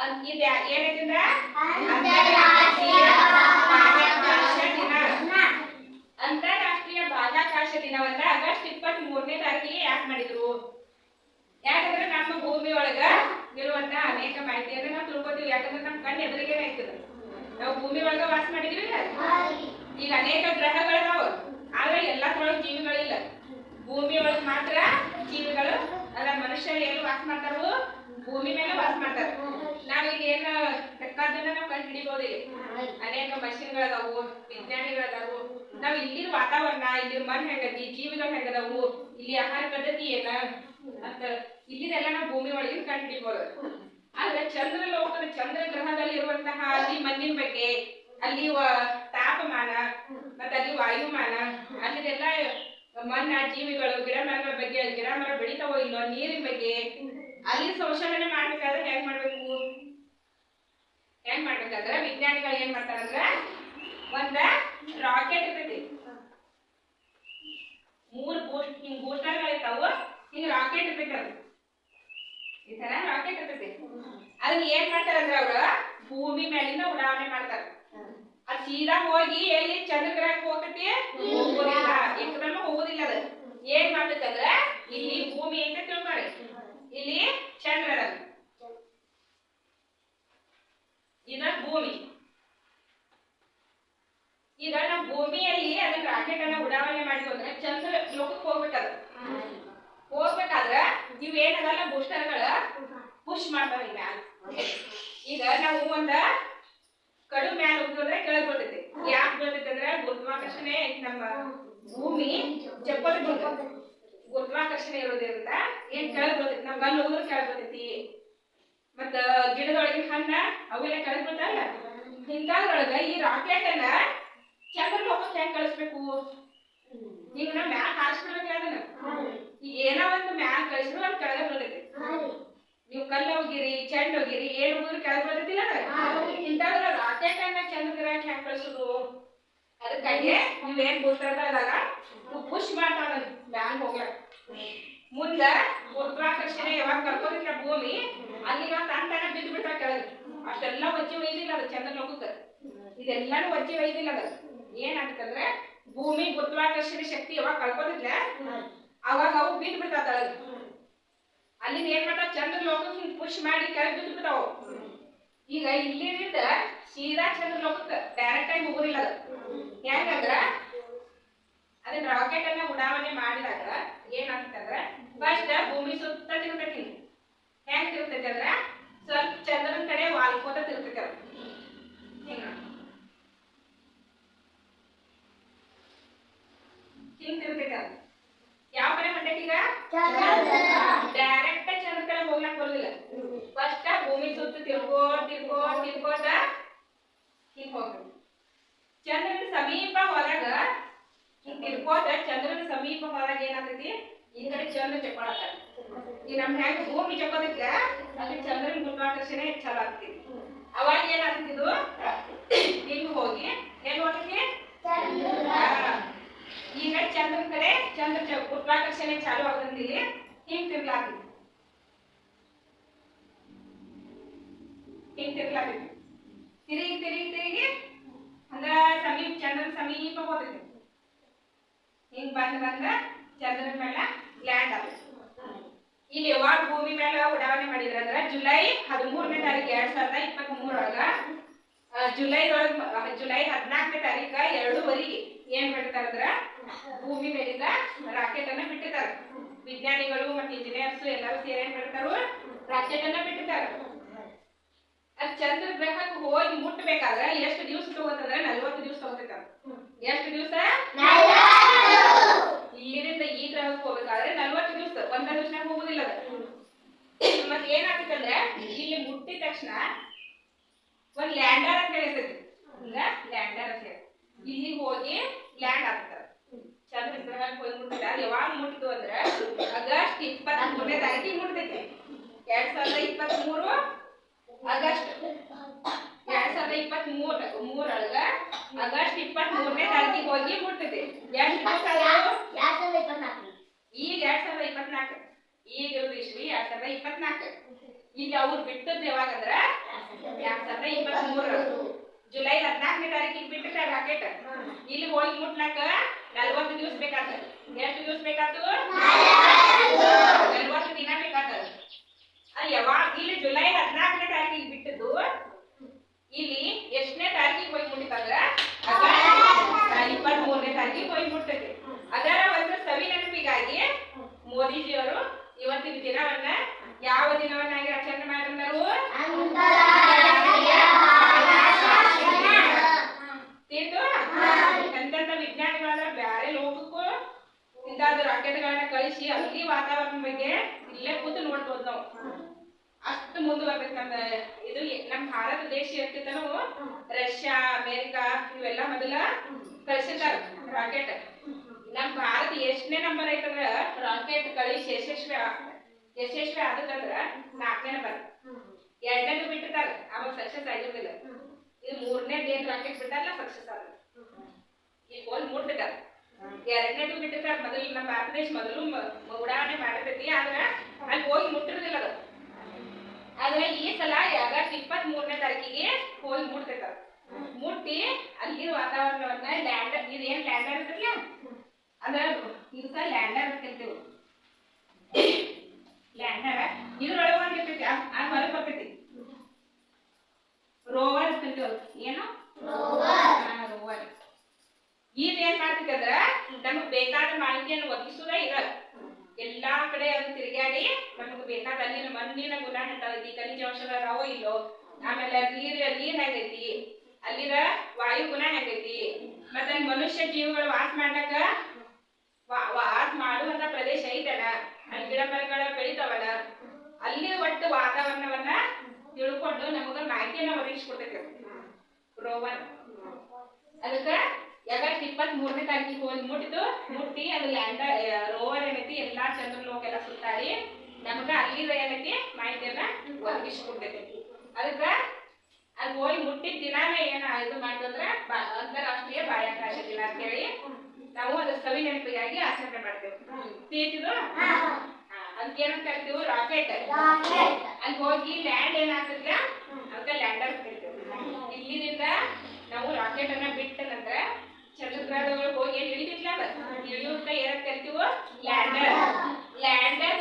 ಇದು. ಏನೈತಿಂದ್ರ? ಅಂತಾರಾಷ್ಟ್ರೀಯ ಬಾಹ್ಯಾಕಾಶ ದಿನ. ಅಂತಾರಾಷ್ಟ್ರೀಯ ಬಾಹ್ಯಾಕಾಶ ದಿನವನ್ನ ಆಗಸ್ಟ್ ಇಪ್ಪತ್ತ್ ಮೂರನೇ ತಾರೀಕಿಗೆ ಯಾಕೆ ಮಾಡಿದ್ರು? ಯಾಕಂದ್ರೆ ನಮ್ಮ ಭೂಮಿ ಒಳಗ ಇರುವಂತ ಅನೇಕ ಮಾಹಿತಿಯನ್ನ ನಾವು ತಿಳ್ಕೊತೀವಿ. ಯಾಕಂದ್ರೆ ನಮ್ಮ ಕಣ್ಣು ಎದುರಿಗೆ ಐತದ ನಾವು ಭೂಮಿ ಒಳಗ ವಾಸ ಮಾಡಿದೀವಿ ಈಗ ಅನೇಕ ಗ್ರಹಗಳಿದಾವ. ಆದ್ರೆ ಎಲ್ಲದ್ರೊಳಗೆ ಜೀವಿಗಳಿಲ್ಲ. ಭೂಮಿ ಒಳಗ್ ಮಾತ್ರ ಜೀವಿಗಳು ಅದ್ರ ಮನುಷ್ಯರು ಏನು ವಾಸ ಮಾಡ್ತಾರೋ ಭೂಮಿ ಮೇಲೆ ವಾಸ ಮಾಡ್ತಾರೆ. ನಾವ್ ಇಲ್ಲಿ ಏನ ಬೇಕಾದನ್ನ ನಾವು ಕಂಡು ಹಿಡಿಬಹುದು ಇಲ್ಲಿ. ಅನೇಕ ಮಷಿನ್ಗಳದಾವು, ವಿಜ್ಞಾನಿಗಳದಾವು. ನಾವ್ ಇಲ್ಲಿನ ವಾತಾವರಣ ಇಲ್ಲಿ ಮನ್ ಹೆಂಗದಿ ಜೀವಿಗಳು ಹೆಂಗದವು, ಇಲ್ಲಿ ಆಹಾರ ಪದ್ಧತಿ ಏನ ಅಂತ ಇಲ್ಲಿದೆಲ್ಲ ನಾವು ಭೂಮಿ ಒಳಗೆ ಕಂಡು ಹಿಡಿಬಹುದು ಆದ್ರೆ ಚಂದ್ರ ಲೋಕದ ಚಂದ್ರ ಗ್ರಹದಲ್ಲಿ ಇರುವಂತಹ ಅಲ್ಲಿ ಮಣ್ಣಿನ ಬಗ್ಗೆ, ಅಲ್ಲಿ ತಾಪಮಾನ, ಮತ್ತೆ ಅಲ್ಲಿ ವಾಯುಮಾನ, ಅಲ್ಲಿದೆಲ್ಲ ಮಣ್ಣ, ಜೀವಿಗಳು, ಗಿಡ ಮರಗಳ ಬಗ್ಗೆ, ಗಿಡ ಮರ ಬೆಳಿತಾವೋ ಇಲ್ಲೋ ನೀರಿನ ಬಗ್ಗೆ ಅಲ್ಲಿ ಸಂಶೋಧನೆ ಮಾಡ್ಬೇಕಾದ್ರೆ ಹೆಂಗ್ ಮಾಡ್ಬೇಕು? ಹೆಂಗ್ ಮಾಡ್ಬೇಕಾದ್ರೆ ವಿಜ್ಞಾನಿಗಳು ಏನ್ ಮಾಡ್ತಾರಂದ್ರ ಒಂದ ರಾಕೆಟ್ ಇರ್ತೈತಿ. ಮೂರ್ ಬೂಸ್ಟ್ ಹಿಂಗ್ ಬೂಸ್ಟರ್ಗಳು ಇರ್ತಾವ. ಹಿಂಗ್ ರಾಕೆಟ್ ಇರ್ತೈತಿ ಅದು. ಈ ತರ ರಾಕೆಟ್ ಇರ್ತೈತಿ. ಅದನ್ನ ಏನ್ ಮಾಡ್ತಾರಂದ್ರ ಅವ್ರ ಭೂಮಿ ಮೇಲಿಂದ ಉಡಾವಣೆ ಮಾಡ್ತಾರ. ಅದ್ ಸೀದಾ ಹೋಗಿ ಎಲ್ಲಿ ಚಂದ್ರ ಹೋಗತಿ ಹೋಗೋದಿಲ್ಲ. ಏಕದಮ್ಮ ಹೋಗೋದಿಲ್ಲ ಅದ. ಏನ್ ಮಾಡ್ಬೇಕಂದ್ರೆ ಇಲ್ಲಿ ಭೂಮಿ ಅಂತ ತಿಳ್ಕೊಳ್ಳಿ ಇಲ್ಲಿ ಚಂದ್ರನಲ್ಲಿ ಇದ ಭೂಮಿ. ಈಗ ನಮ್ಮ ಭೂಮಿಯಲ್ಲಿ ಅದಕ್ಕೆ ರಾಕೆಟ್ ಅನ್ನ ಉಡಾವಣೆ ಅಂದ್ರೆ ಚಂದ್ರ ಲೋಕಕ್ಕೆ ಹೋಗ್ಬೇಕದ ಹೋಗ್ಬೇಕಾದ್ರೆ ನೀವ್ ಏನದಲ್ಲ ಬೂಸ್ಟರ್ಗಳ ಪುಷ್ ಮಾಡ್ತಾವ ಈಗ. ಈಗ ನಾವು ಒಂದ ಕಡು ಮ್ಯಾಲ ಹೋಗ್ತಂದ್ರೆ ಕೆಳಗ್ ಬರ್ತೈತಿ ಯಾಕೆ ಬರ್ತೈತಿ ಅಂದ್ರೆ ಗುರುತ್ವಾಕರ್ಷಣೆ ನಮ್ಮ ಭೂಮಿ ಚಪ್ಪಲಿ ಬರ್ತೈತಿ ಗುರುತ್ವಾಕರ್ಷಣೆ ಇರೋದ್ರಿಂದ ಏನ್ ಕೆಳಗ್ ಬರ್ತೈತಿ? ನಮ್ ಗಲ್ ಹೋದ್ರೆ ಕೆಳಗ್ ಬರ್ತೈತಿ. ಮತ್ತ, ಗಿಡದೊಳಗಿನ ಹಣ್ಣ, ಅವೆಲ್ಲ ಕೆಳಗ್ ಬೀಳ್ತಾವಲ್ಲ ಹಿಂಗಾದ್ರೊಳಗ ಈ ರಾಕೆಟ್ ಅನ್ನ ಚಂದ್ರ ಲೋಕಕ್ಕೆ ಹೆಂಗ್ ಕಳಿಸ್ಬೇಕು? ನೀವು ನಾ ಮ್ಯಾಲ ಹಾರಿಸ್ಬಿಡ್ಬೇಕು ಅದನ್ನ ಈಗ ಏನೋ ಒಂದು ಮ್ಯಾಲ ಕಳಿಸಿದ್ರು ಅದ್ ಕೆಳಗ ಬರ್ತೈತಿ. ನೀವು ಕಲ್ಲು ಹೋಗಿರಿ, ಚೆಂಡ್ ಹೋಗಿರಿ ಏನ್ ಹೋಗಿರಿ ಬರ್ತೈತಿ ಬೀಳ್ತೈತಿಲ್ಲ ಇಂಥದ್ರ ರಾಕೆಟ್ ಅನ್ನ ಚಂದ್ರ ಹೆಂಗ್ ಕಳಿಸೋದು? ಅದಕ್ಕಾಗಿ ನೀವೇನ್ ಗೊತ್ತಾಗ ಪುಷ್ ಮಾಡ್ತಾವ ಮ್ಯಾಲ ಹೋಗ್ಲಕ್ ಮುಂದ ಗುರುತ್ವಾಕರ್ಷಣೆ ಯಾವಾಗ ಕರ್ಕೋದಿಲ್ಲ ಭೂಮಿ, ಅಲ್ಲಿ ನಾವು ತಾನ ಬಿದ್ದು ಬಿಡ್ತಾ ಕೆಳಗೆ. ಅಷ್ಟೆಲ್ಲ ಒಜ್ಜಿ ಒಯ್ದಿಲ್ಲ ಅದು ಚಂದ್ರ ಲೋಕಕ್ಕೆ. ಇದೆಲ್ಲಾನು ಒಜ್ಜಿ ಒಯ್ದಿಲ್ಲ ಅದು. ಏನಾಗ್ತಂದ್ರೆ, ಭೂಮಿ ಗುರುತ್ವಾಕರ್ಷಣೆ ಶಕ್ತಿ ಯಾವಾಗ ಕಳ್ಕೋದಿಲ್ಲ ಅವಾಗ ಅವು ಬಿದ್ದು ಬಿಡ್ತಾವ ತಳಗ ಅಲ್ಲಿ ಏನ್ ಮಾಡ್ತಾವ? ಚಂದ್ರ ಲೋಕಕ್ಕೆ ಹಿಂಗ್ ಪುಷ್ ಮಾಡಿ ಕೆಳಗೆ ಬಿದ್ದು ಬಿಡ್ತಾವ ಈಗ ಇಲ್ಲಿಂದ ಸೀದಾ ಚಂದ್ರ ಲೋಕಕ್ಕೆ. ಡೈರೆಕ್ಟ್ ಆಗಿ ಹೋಗೋದಿಲ್ಲ ಅದು. ಯಾಕಂದ್ರ ಅದನ್ನ ರಾಕೆಟ್ ಅನ್ನ ಉಡಾವಣೆ ಮಾಡಿದಾಗ ಏನಾಗ್ತದ್ರ ಫಸ್ಟ್ ಭೂಮಿ ಸುತ್ತ ತಿರುಗತೈತಿ ಹೆಂಗ್ ತಿರುಗತೈತಿ ಅಂದ್ರ ಸ್ವಲ್ಪ ಚಂದ್ರನ ಕಡೆ ವಾಲ್ಕೋತ ತಿರುಗತೈತಿ ಅದು. ಹಿಂಗ. ಹಿಂಗ್ ತಿರುಗತೈತಿ ಅದು. ಯಾವ ಕಡೆ ಹೊಂಟೈತಿ ಈಗ? ಡೈರೆಕ್ಟ್ ಚಂದ್ರ ಕಡೆ ಹೋಗ್ಲಕ್ ಬರಲಿಲ್ಲ. ಫಸ್ಟ್ ಭೂಮಿ ಸುತ್ತ ತಿರ್ಗೋಟ್ ತಿರ್ಗೋ ತಿರ್ಗೋಟ ಹಿಂಗ್ ಹೋಗ್ತೈತಿ. ಚಂದ್ರನ ಸಮೀಪ ಹೋದಾಗ ಹಿಂಗ್ ತಿರ್ಕೋತ ಚಂದ್ರನ ಸಮೀಪ ಹೋದಾಗ ಏನಾಗ್ತೈತಿ? ಈ ಕಡೆ ಚಂದ್ರ ಚಕ್ಕೊಳತ್ತಾನ ಈ ನಮ್ ಹೆಂಗ್ ಭೂಮಿ ಚಕ್ಕೋದಕ್ಕ ಅಲ್ಲಿ ಚಂದ್ರನ ಗುರುತ್ವಾಕರ್ಷಣೆ ಚಲೋ ಆಗ್ತೈತಿ. ಅವಾಗ ಏನಾಗ್ತೈತಿ ಇದು? ಹಿಂಗ್ ಹೋಗಿ, ಏನ್ ಈ ಈಗ ಚಂದ್ರನ ಕಡೆ ಚಂದ್ರ ಗುರುತ್ವಾಕರ್ಷಣೆ ಚಾಲು ಆಗದಂತ ಇಲ್ಲಿ ಹಿಂಗ್ ತಿರ್ಲಾಗ್ತೈತಿ ಹಿಂಗ್ ತಿರ್ಲಾಗ್ತೈತಿ ತಿರುಗಿ ತಿರುಗಿ ತಿರುಗಿ ಅಂದ್ರ ಸಮೀಪ ಚಂದ್ರನ ಸಮೀಪ ಹೋಗ್ತೈತಿ. ಹಿಂಗ್ ಬಂದ್ ಚಂದ್ರ ಚಂದ್ರನ ಮೇಲೆ ಲ್ಯಾಂಡ್ ಆಗುತ್ತೆ ಇಲ್ಲಿ ಯಾವಾಗ ಭೂಮಿ ಮೇಲೆ ಉಡಾವಣೆ ಮಾಡಿದ್ರ ಅಂದ್ರ ಜುಲೈ ಹದಿಮೂರನೇ ತಾರೀಕು ಎರಡ್ ಸಾವಿರದ ಇಪ್ಪತ್ತ್ ಮೂರೊಳಗ ಜುಲೈದೊಳಗ ಜುಲೈ ಹದಿನಾಲ್ಕನೇ ತಾರೀಕ ಎರಡೂವರೆಗೆ ಏನ್ ಮಾಡಿರ್ತಾರಂದ್ರ ಭೂಮಿ ಮೇಲಿಂದ ರಾಕೆಟ್ ಅನ್ನ ಬಿಟ್ಟಿರ್ತಾರ. ವಿಜ್ಞಾನಿಗಳು ಮತ್ತೆ ಇಂಜಿನಿಯರ್ಸ್ ಎಲ್ಲರೂ ಸೇರಿ ಏನ್ ಬಿಡ್ತಾರು ರಾಕೆಟ್ ಅನ್ನ ಬಿಟ್ಟಿರ್ತಾರ. ಅದ್ ಚಂದ್ರ ಗ್ರಹಕ್ಕೆ ಹೋಗಿ ಮುಟ್ಟಬೇಕಾದ್ರ ಎಷ್ಟು ದಿವಸ ತಗೋತಂದ್ರ ನಲ್ವತ್ತು ದಿವಸ ತಗೋತಿರ್ತಾರ. ಎಷ್ಟು ದಿವಸ ಇಲ್ಲಿಂದ ಈ ಗ್ರಹಕ್ಕೆ ಹೋಗ್ಬೇಕಾದ್ರೆ ನಲ್ವತ್ತು ದಿವಸ ಒಂದ ದಿವಸನಾಗ ಹೋಗುದಿಲ್ಲ ಅದು ಮತ್ ಏನಾಗ್ತಂದ್ರೆ ಇಲ್ಲಿ ಮುಟ್ಟಿದ ತಕ್ಷಣ ಒಂದು ಲ್ಯಾಂಡರ್ ಅಂತ ಹೇಳಿರ್ತೈತಿ ಈಗ ಲ್ಯಾಂಡರ್ ಅಂತ ಹೇಳಿ ಇಲ್ಲಿ ಹೋಗಿ ಲ್ಯಾಂಡ್ ಆಗ್ತದೆ ಚಂದ್ರ ಹೋಗಿ ಮುಟ್ಟಿದ ಅದು ಯಾವಾಗ ಮುಟ್ಟಿತು ಅಂದ್ರೆ ಆಗಸ್ಟ್ ಇಪ್ಪತ್ತ್ ಮೂರನೇ ತಾರೀಕಿಗೆ ಮುಟ್ತೈತಿ. ಎರಡ್ ಸಾವಿರದ ಇಪ್ಪತ್ತ್ ಮೂರು ಆಗಸ್ಟ್. ಎರಡ್ ಸಾವಿರದ ಇಪ್ಪತ್ತ್ ಮೂರ್ ಮೂರೊಳಗ ಆಗಸ್ಟ್ ಇಪ್ಪತ್ತ್ ಮೂರನೇ ತಾರೀಕಿಗೆ ಹೋಗಿ ಮುಟ್ತೈತಿ. ಎಷ್ಟು? ಈಗ ಎರಡ್ ಸಾವಿರದ ಇಪ್ಪತ್ನಾಲ್ಕು. ಈಗ ಇಸ್ವಿ ಎರಡ್ ಸಾವಿರದ ಇಪ್ಪತ್ನಾಲ್ಕು. ಇಲ್ಲಿ ಅವ್ರು ಬಿಟ್ಟದ್ದು ಯಾವಾಗಂದ್ರ ಎರಡ್ ಸಾವಿರದ ಇಪ್ಪತ್ಮೂರು. ಜುಲೈ ಹದಿನಾಲ್ಕನೇ ತಾರೀಕಿಗೆ ಬಿಟ್ಟಿದ್ದ ರಾಕೆಟ್ ಇಲ್ಲಿ ಹೋಗಿ ಮುಟ್ಲಕ್ಕ ನಲ್ವತ್ತು ದಿವಸ ಬೇಕಾತ. ಎಷ್ಟು ದಿವಸ ಬೇಕಾತು? ನಲ್ವತ್ತು ದಿನ ಬೇಕಾತ. ಯಾವಾಗ ಇಲ್ಲಿ ಜುಲೈ ಹದಿನಾಲ್ಕನೇ ತಾರೀಕಿಗೆ ಬಿಟ್ಟದ್ದು, ಇಲ್ಲಿ ಎಷ್ಟನೇ ತಾರೀಕಿಗೆ ಹೋಗಿ ಮುಟ್ಟಿತಂದ್ರ ಇಪ್ಪತ್ತ್ ಮೂರನೇ ತಾರೀಕಿಗೆ ಹೋಗಿ ಮುಟ್ಟೈತಿ ಅದರ ಒಂದು ಸವಿ ನೆನಪಿಗಾಗಿ ಮೋದಿಜಿಯವರು ಇವತ್ತಿನ ದಿನವನ್ನ ಯಾವ ದಿನವನ್ನಾಗಿ ಆಚರಣೆ ಮಾಡಿದ್ರು ತೀರ್ತು ಎಂತೆಂತ ವಿಜ್ಞಾನಿಗಳನ್ನ ಬ್ಯಾರೆ ಲೋಕಕ್ಕೂ ಇಂಥದ್ದು ರಾಕೆಟ್ಗಳನ್ನ ಅಲ್ಲಿ ವಾತಾವರಣ ಬಗ್ಗೆ ಇಲ್ಲೇ ಕೂತು ನೋಡ್ಬೋದು ನಾವು. ಅಷ್ಟು ಮುಂದೆ ನಮ್ಮ ಇದು ನಮ್ ಭಾರತ ದೇಶ ಇರ್ತಿತ್ತನೋ ರಷ್ಯಾ, ಅಮೇರಿಕಾ, ಇವೆಲ್ಲ ಮೊದಲ ಕಳಿಸಿರ್ತಾರ ರಾಕೆಟ್ ನಮ್ಮ ಭಾರತ ಎಷ್ಟನೇ ನಂಬರ್ ಐತಂದ್ರ ರಾಕೆಟ್ ಕಳಿಸಿ ಯಶಸ್ವಿ ಯಶಸ್ವಿ ಆದಂದ್ರ ನಾಲ್ಕನೇ ನಂಬರ್ ಎರಡನೇದು ಬಿಟ್ಟಿರ್ತಾರ ಅವಾಗ ಸಕ್ಸಸ್ ಆಗಿರ್ಲಿಲ್ಲ. ಇದು ಮೂರನೇ ಏನ್ ರಾಕೆಟ್ ಬಿಟ್ಟಾರಲ್ಲ ಸಕ್ಸಸ್ ಆದ ಈಗ ಮೂರ್ ಮುಟ್ಬಿಟ್ಟಾರ ಎರಡನೇದು ಬಿಟ್ಟಿರ್ತಾರ ಮೊದಲು ನಮ್ಮ ಭಾರತ ದೇಶ ಮೊದಲು ಉಡಾವಣೆ ಮಾಡಿರ್ತೈತಿ ಆದ್ರ ಅಲ್ಲಿ ಹೋಗಿ ಮುಟ್ಟಿರೋದಿಲ್ಲ ಅದು. ಆದ್ರೆ ಈ ಸಲ ಆಗಸ್ಟ್ ಇಪ್ಪತ್ತ್ ಮೂರನೇ ತಾರೀಕಿಗೆ ಹೋಗಿ ಮುಟ್ತೈತ ಮುಟ್ಟಿ ಅಲ್ಲಿ ವಾತಾವರಣವನ್ನ ಲ್ಯಾಂಡರ್ ಇದು ಏನು ಲ್ಯಾಂಡರ್ ಇರ್ತೈತಿಲ್ಲ ಅದ್ರ ಇದಕ್ಕ ಲ್ಯಾಂಡರ್ ಅಂತ ಲ್ಯಾಂಡರ್ ಇದ್ರೊಳಗೆ ಒಂದ್ ಇರ್ತೈತಿ ಅದ್ ಅದ್ ಹೊರಗೆ ಬರ್ತೈತಿ ರೋವರ್ ಅಂತ ಕರಿತೀವಿ ಅದಕ್ಕೆ. ಏನು ರೋವರ್ ಇದು ಏನ್ ಮಾಡ್ತೈತಿ ಅಂದ್ರ ನಮಗ್ ಬೇಕಾದ ಮಾಹಿತಿಯನ್ನು ಒದಗಿಸುದ ಇದ ಎಲ್ಲಾ ಕಡೆ ಅದು ತಿರುಗಾಡಿ ಅಲ್ಲಿನ ಮಣ್ಣಿನ ಗುಣ ಎಂತೈತಿ ಖನಿಜಾಂಶಗಳ ರವ ಇಲ್ಲೋ? ಆಮೇಲೆ ನೀರ ನೀರ್ ಹೆಂಗೈತಿ ಅಲ್ಲಿರ ವಾಯು ಗುಣ ಹೆಂಗೈತಿ ಮತ್ತೆ ಮನುಷ್ಯ ಜೀವಗಳು ವಾಸ ಮಾಡ್ಲಕ್ಕ ವಾಸ ಮಾಡುವಂತ ಪ್ರದೇಶ ಐತಲ್ಲ, ಅಲ್ಲಿ ಗಿಡ ಮರಗಳ ಬೆಳಿತಾವಲ್ಲ, ಅಲ್ಲಿ ಒಟ್ಟು ವಾತಾವರಣವನ್ನ ತಿಳ್ಕೊಂಡು ನಮಗ ಮಾಹಿತಿಯನ್ನ ಒದಗಿಸ್ಕೊಡ್ತೈತಿ ರೋವನ್ ಅದಕ್ಕ ಆಗಸ್ಟ್ ಇಪ್ಪತ್ ಮೂರನೇ ತಾರೀಕಿಗೆ ಹೋಗಿ ಮುಟ್ಟಿತು ಮುಟ್ಟಿ ಅದು ಲ್ಯಾಂಡ, ರೋವರ್ ಏನೈತಿ, ಎಲ್ಲಾ ಚಂದ್ರಲೋಕ ಎಲ್ಲ ಸುತ್ತಾಡಿ ನಮಗ ಅಲ್ಲಿರೋ ಏನಕ್ಕೆ ಮಾಹಿತಿಯನ್ನ ಒದಗಿಸ್ಕೊಡ್ತೈತಿ ಅದಕ್ಕ ಅಲ್ಲಿ ಹೋಗಿ ಮುಟ್ಟಿದ ದಿನಾನೇ ಏನ ಇದು ಮಾಡ್ತಂದ್ರೆ ಅಂತಾರಾಷ್ಟ್ರೀಯ ಬಾಹ್ಯಾಕಾಶ ದಿನ ಅಂತೇಳಿ ನಾವು ಅದ್ರ ಸವಿ ನೆನಪಿಗಾಗಿ ಆಚರಣೆ ಮಾಡ್ತೇವೆ. ತಿಳಿತಿದು ಅದಕ್ಕೆ ಏನಂತ ಕರಿತೀವಿ ರಾಕೆಟ್. ಅಲ್ಲಿ ಹೋಗಿ ಲ್ಯಾಂಡ್ ಏನಾಗ್ತದ ಅದಕ್ಕೆ ಲ್ಯಾಂಡರ್ ಕರಿತೀವಿ ಇಲ್ಲಿನಿಂದ ನಾವು ರಾಕೆಟ್ ಅನ್ನ ಬಿಟ್ಟ ನಂತರ ಚಂದ್ರಗ್ರಹದೊಳಗೆ ಹೋಗಿ ಏನ್ ಇಳಿದಿಲ್ಲ ಇಳಿಯುತ್ತ ಏನಂತ ಕರಿತೀವೋ ಲ್ಯಾಂಡರ್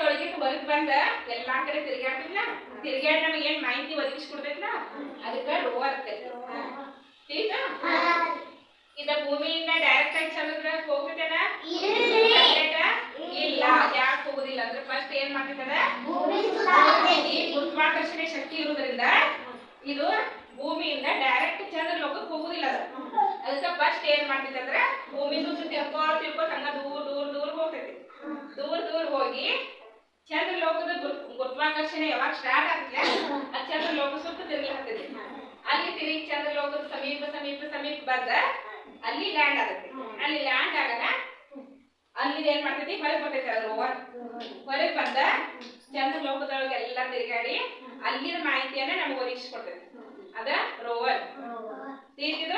ಒಳಗೆ ಹೊರಗ್ ಬಂದ ಎಲ್ಲಾ ಕಡೆ ತಿರ್ಗಾಡ್ತಿಲ್ಲ ತಿರ್ಗಾಡ್ ನಮಗೆ ಏನ್ ಮಾಹಿತಿ ಒದಗಿಸ್ಕೊಡ್ತೈತಿಲ್ಲ ಅದಕ್ಕೆ ರೋವರ್ ತಿಳಿತಾ ಇದ ಭೂಮಿಯಿಂದ ಡೈರೆಕ್ಟ್ ಆಗಿ ಚಂದ್ರಗ್ರಹಕ್ಕೆ ಹೋಗ್ತೈತೇನ ಇಲ್ಲ. ಯಾಕೆ ಹೋಗುದಿಲ್ಲ? ಅಂದ್ರೆ ಫಸ್ಟ್ ಏನ್ ಮಾಡ್ತೈತದ ಗುರುತ್ವಾಕರ್ಷಣೆ ಶಕ್ತಿ ಇರೋದ್ರಿಂದ ಇದು ಭೂಮಿಯಿಂದ ಡೈರೆಕ್ಟ್ ಚಂದ್ರ ಲೋಕಕ್ಕೆ ಹೋಗುದಿಲ್ಲ ಅದ. ಅದಕ್ಕೆ ಫಸ್ಟ್ ಏನ್ ಮಾಡ್ತೈತೆ ಅಂದ್ರೆ ಭೂಮಿ ಸುತ್ತ ತಿಳ್ಕೋ ತಿರ್ಕೋತ್ ಹಂಗ ದೂರ ದೂರ ದೂರ ಹೋಗ್ತೈತಿ. ದೂರ ದೂರ ಹೋಗಿ ಚಂದ್ರ ಲೋಕದ ಗುರು- ಗುರುತ್ವಾಕರ್ಷಣೆ ಯಾವಾಗ ಸ್ಟಾರ್ಟ್ ಆಗ್ತಿಲ್ಲ ಆ ಚಂದ್ರ ಲೋಕ ಸುತ್ತ ತಿರುಗ್ಲಾಗ್ತೈತಿ ಅಲ್ಲಿ ತಿರುಗಿ ಚಂದ್ರ ಲೋಕದ ಸಮೀಪ ಸಮೀಪ ಸಮೀಪ ಬಂದ ಅಲ್ಲಿ ಲ್ಯಾಂಡ್ ಆಗುತ್ತೆ. ಅಲ್ಲಿ ಲ್ಯಾಂಡ್ ಆಗನ ಅಲ್ಲಿ ಏನ್ ಮಾಡ್ತೈತಿ? ಹೊರಗೆ ಬರ್ತೈತಿ ಅದು ರೋವರ್. ಹೊರಗೆ ಬಂದ ಚಂದ್ರ ಲೋಕದೊಳಗೆ ಎಲ್ಲ ತಿರುಗಾಡಿ ಅಲ್ಲಿನ ಮಾಹಿತಿಯನ್ನ ನಮ್ಗೆ ಒದಗಿಸ್ಕೊಡ್ತೈತಿ. ಅದ ರೋವರ್. ತಿಳಿತಿದ